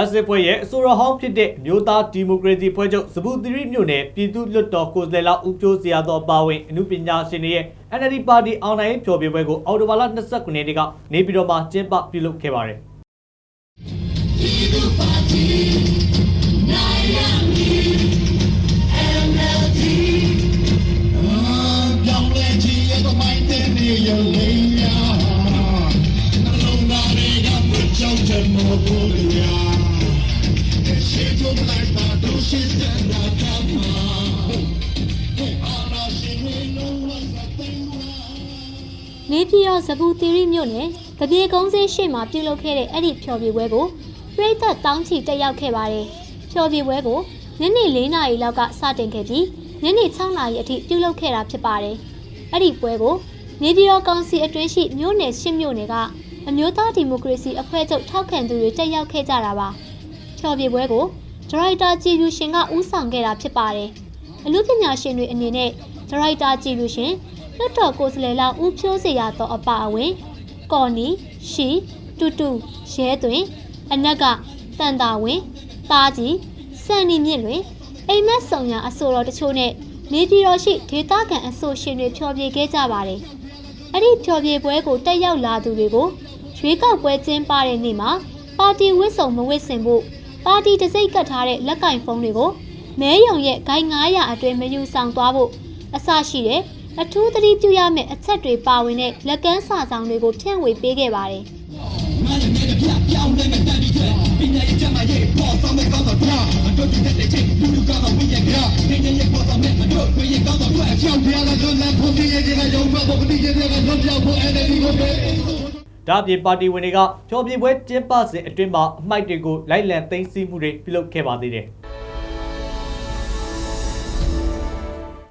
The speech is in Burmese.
အစစ်ဖွဲ့ရဲ့အဆိုရဟောင်းဖြစ်တဲ့မြို့သားဒီမိုကရေစီဖွဲ့ချုပ်စပူသီရိမြို့နယ်ပြည်သူ့လွတ်တော်ကိုယ်စားလှယ်လောက်ဦးကျိုးစရာတော်ပါဝင်အမှုပညာရှင်တွေရဲ့ NLD ပါတီအောင်နိုင်ရေးဖျော်ဖြေပွဲကိုအော်တိုဘာလ29ရက်နေ့ကနေပြည်တော်မှာကျင်းပပြုလုပ်ခဲ့ပါတယ်ပြောင်းလဲခြင်းရဲ့သမိုင်းတဲ့နေရလိမ့်များနှလုံးသားတွေကမကြောက်တဲ့မော်ကိုရာရှေ့ နာရှင်ဝင်လုံးဝစတဲ့ဝါနေပြည်တော်ဇပူသီရိမြို့နယ်တပြေကုန်းစင်းရှိမှပြုလုပ်ခဲ့တဲ့အဲ့ဒီဖျော်ဖြေပွဲကိုပြည်သက်တောင်းချီတက်ရောက်ခဲ့ပါတယ်။ဖျော်ဖြေပွဲကိုညနေ၄နာရီလောက်ကစတင်ခဲ့ပြီးညနေ6နာရီအထိပြုလုပ်ခဲ့တာဖြစ်ပါတယ်။အဲ့ဒီပွဲကိုနေပြည်တော်ကောင်စီအတွင်းရှိမြို့နယ်ရှစ်မြို့နယ်ကအမျိုးသားဒီမိုကရေစီအဖွဲ့ချုပ်ထောက်ခံသူတွေတက်ရောက်ခဲ့ကြတာပါ။ ဖျော်ဖြေပွဲကိုဒါရိုက်တာကြည်လူရှင်ကဦးဆောင်ခဲ့တာဖြစ်ပါတယ်။အမှုပညာရှင်တွေအနေနဲ့ဒါရိုက်တာကြည်လူရှင်လွတ်တော်ကိုယ်စားလှယ်လောက်ဦးဖြိုးစေရသောအပါအဝင်ကော်နီရှီတူတူရဲသွင်းအနက်ကတန်တာဝင်တာကြီးစံနီမြင့်တွင်အိမ်မက်ဆောင်ရာအဆိုတော်တချို့နဲ့နေပြည်တော်ရှိဒေသခံအဆိုရှင်တွေဖျော်ဖြေခဲ့ကြပါတယ်။အဲ့ဒီဖျော်ဖြေပွဲကိုတက်ရောက်လာသူတွေကိုရွေးကောက်ပွဲကျင်းပတဲ့နေ့မှာပါတီဝစ်စုံမဝစ်စင်ဖို့ ပါတီတစိ့ကတ်ထားတဲ့လက်ကင်ဖုန်းတွေကိုမဲယုံရဲ့ဂိုင်း900အတွင်းမယူဆောင်သွားဖို့အစရှိတဲ့အထူးသတိပြုရမယ့်အချက်တွေပါဝင်တဲ့လက်ကမ်းစာဆောင်တွေကိုဖြန့်ဝေပေးခဲ့ပါတယ် ဒါ့အပြင်ပါတီဝင်တွေကဖျော်ဖြေပွဲကျင်းပစဉ်အတွင်းမှာအမိုက်တွေကိုလိုက်လံသိမ်းဆည်းမှုတွေပြုလုပ်ခဲ့ပါသေးတယ်။